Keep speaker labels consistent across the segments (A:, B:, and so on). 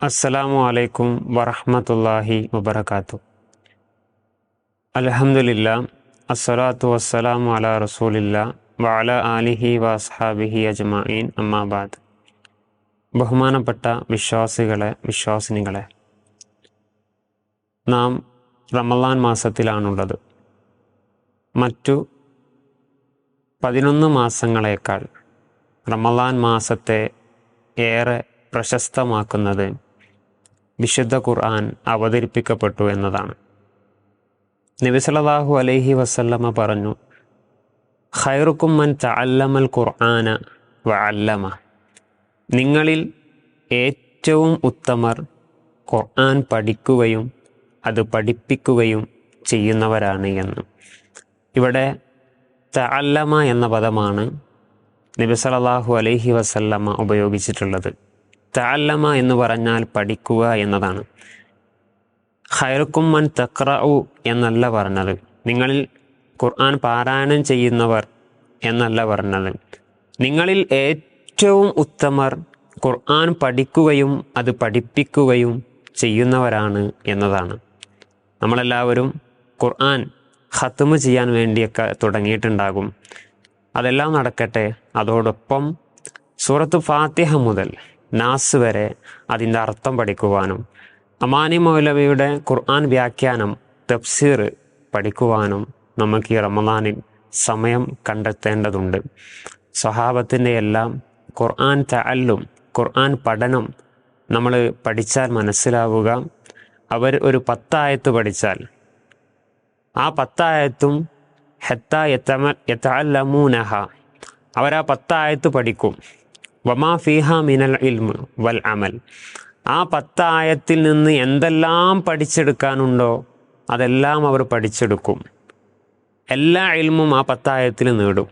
A: അസ്സലാമു അലൈക്കും വറഹ്മത്തുള്ളാഹി വബർക്കാത്തു അലഹമില്ല അസ്സലാത്തു വസ്സലാമു അല റസൂലില്ല വഅല ആലിഹി വസ്ഹാബിഹി അജ്മഈൻ. അമ്മാബാദ് ബഹുമാനപ്പെട്ട വിശ്വാസികളെ വിശ്വാസിനികളെ നാം റമളാൻ മാസത്തിലാണുള്ളത്. മറ്റു പതിനൊന്ന് മാസങ്ങളേക്കാൾ റമളാൻ മാസത്തെ ഏറെ പ്രശസ്തമാക്കുന്നത് വിശുദ്ധ ഖുർആൻ അവതരിപ്പിക്കപ്പെട്ടു എന്നതാണ്. നബിസലാഹു അലൈഹി വസല്ലമ പറഞ്ഞു ഖൈറുക്കും മൻ ഖുർആന വ അല്ലമ നിങ്ങളിൽ ഏറ്റവും ഉത്തമർ ഖുർആൻ പഠിക്കുകയും അത് പഠിപ്പിക്കുകയും ചെയ്യുന്നവരാണ് എന്ന്. ഇവിടെ തഅല്ലമ എന്ന പദമാണ് നബി സല്ലല്ലാഹു അലൈഹി വസല്ലമ്മ ഉപയോഗിച്ചിട്ടുള്ളത്. തഅല്ലമ എന്ന് പറഞ്ഞാൽ പഠിക്കുക എന്നതാണ്. ഖൈറുക്കും മൻ തക്റഉ എന്നല്ല പറഞ്ഞത്. നിങ്ങളിൽ ഖുർആൻ പാരായണം ചെയ്യുന്നവർ എന്നല്ല പറഞ്ഞത്. നിങ്ങളിൽ ഏറ്റവും ഉത്തമർ ഖുർആൻ പഠിക്കുകയും അത് പഠിപ്പിക്കുകയും ചെയ്യുന്നവരാണ് എന്നതാണ്. നമ്മളെല്ലാവരും ഖുർആൻ ഹത്തുമ് ചെയ്യാൻ വേണ്ടിയൊക്കെ തുടങ്ങിയിട്ടുണ്ടാകും. അതെല്ലാം നടക്കട്ടെ. അതോടൊപ്പം സൂറത്ത് ഫാത്തിഹ മുതൽ നാസ് വരെ അതിന്റെ അർത്ഥം പഠിക്കുവാനും അമാനി മൗലവിയുടെ ഖുർആൻ വ്യാഖ്യാനം തഫ്സീർ പഠിക്കുവാനും നമുക്ക് ഈ റമദാനിൽ സമയം കണ്ടെത്തേണ്ടതുണ്ട്. സ്വഹാബത്തിന്റെ എല്ലാം ഖുർആൻ തഅല്ലും ഖുർആൻ പഠനം നമ്മൾ പഠിച്ചാൽ മനസ്സിലാവുക. അവർ ഒരു പത്തായത്ത് പഠിച്ചാൽ ആ പത്തായത്തും ഹെത്ത യത്തമ യത്തഅല്ലമൂനഹ അവർ ആ പത്തായത്ത് പഠിക്കും. വമാ ഫീഹ മിനൽ ഇൽമ് വൽ അമൽ. ആ പത്തായത്തിൽ നിന്ന് എന്തെല്ലാം പഠിച്ചെടുക്കാനുണ്ടോ അതെല്ലാം അവർ പഠിച്ചെടുക്കും. എല്ലാ ഇൽമും ആ പത്തായത്തിൽ നേടും.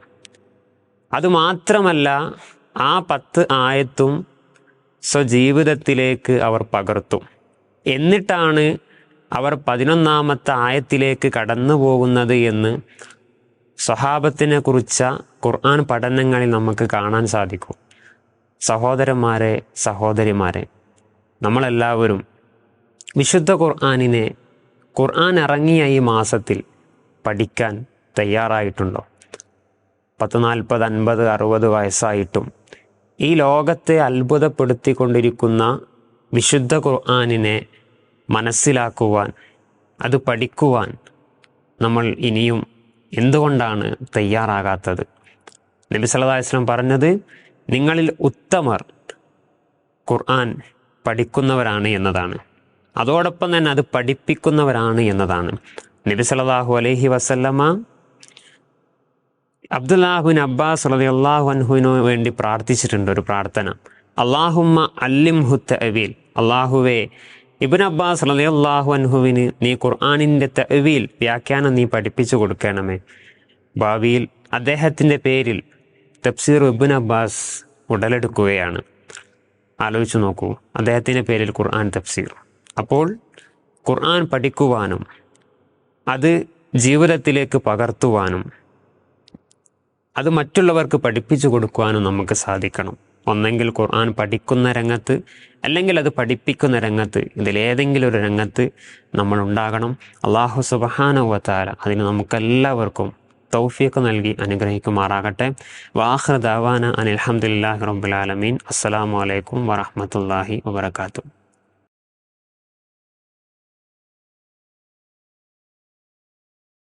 A: അതുമാത്രമല്ല ആ പത്ത് ആയത്തും സ്വജീവിതത്തിലേക്ക് അവർ പകർത്തും. എന്നിട്ടാണ് അവർ പതിനൊന്നാമത്തെ ആയത്തിലേക്ക് കടന്നു പോകുന്നത് എന്ന് സ്വഹാബത്തിനെ കുറിച്ച ഖുർആൻ പഠനങ്ങളിൽ നമുക്ക് കാണാൻ സാധിക്കും. സഹോദരന്മാരെ സഹോദരിമാരെ നമ്മളെല്ലാവരും വിശുദ്ധ ഖുർആാനിനെ ഖുർആൻ ഇറങ്ങിയ ഈ മാസത്തിൽ പഠിക്കാൻ തയ്യാറായിട്ടുണ്ടോ? പത്ത് നാൽപ്പത് അൻപത് അറുപത് വയസ്സായിട്ടും ഈ ലോകത്തെ അത്ഭുതപ്പെടുത്തിക്കൊണ്ടിരിക്കുന്ന വിശുദ്ധ ഖുർആാനിനെ മനസ്സിലാക്കുവാൻ അത് പഠിക്കുവാൻ നമ്മൾ ഇനിയും എന്തുകൊണ്ടാണ് തയ്യാറാകാത്തത്? നബി പറഞ്ഞത് നിങ്ങളിൽ ഉത്തമർ ഖുർആൻ പഠിക്കുന്നവരാണ് എന്നതാണ്. അതോടൊപ്പം തന്നെ അത് പഠിപ്പിക്കുന്നവരാണ് എന്നതാണ്. നബി സലാഹു അലൈഹി വസല്ലമ അബ്ദുല്ലാഹുൻ അബ്ബാസ് റളിയല്ലാഹു അൻഹുവിനു വേണ്ടി പ്രാർത്ഥിച്ചിട്ടുണ്ട് ഒരു പ്രാർത്ഥന. അള്ളാഹുമ്മ അല്ലിം ഹുത്ത് അവീൽ അള്ളാഹുവേ ഇബിൻ അബ്ബാസ് അള്ളാഹു അൻഹുവിന് നീ ഖുർആാനിന്റെ തഅവീൽ വ്യാഖ്യാനം നീ പഠിപ്പിച്ചു കൊടുക്കണമേ. ഭാവിയിൽ അദ്ദേഹത്തിന്റെ പേരിൽ തഫ്സീർ ഇബിൻ അബ്ബാസ് ഉടലെടുക്കുകയാണ്. ആലോചിച്ചു നോക്കൂ. അദ്ദേഹത്തിന്റെ പേരിൽ ഖുർആൻ തഫ്സീർ. അപ്പോൾ ഖുർആൻ പഠിക്കുവാനും അത് ജീവിതത്തിലേക്ക് പകർത്തുവാനും അത് മറ്റുള്ളവർക്ക് പഠിപ്പിച്ചു കൊടുക്കുവാനും നമുക്ക് സാധിക്കണം. ഒന്നെങ്കിൽ ഖുർആൻ പഠിക്കുന്ന രംഗത്ത് അല്ലെങ്കിൽ അത് പഠിപ്പിക്കുന്ന രംഗത്ത് ഇതിലേതെങ്കിലും ഒരു രംഗത്ത് നമ്മൾ ഉണ്ടാകണം. അള്ളാഹു സുബഹാനുവത്താല അതിന് നമുക്കെല്ലാവർക്കും തൗഫീഖ് നൽകി അനുഗ്രഹിക്കുമാറാകട്ടെ. വാഹൃദാവാന അനിൽഹമുല്ലാഹി റബ്ബുലാലമീൻ അസ്സലാമു അലൈക്കും വറഹമത്തല്ലാഹി വബർക്കാത്തു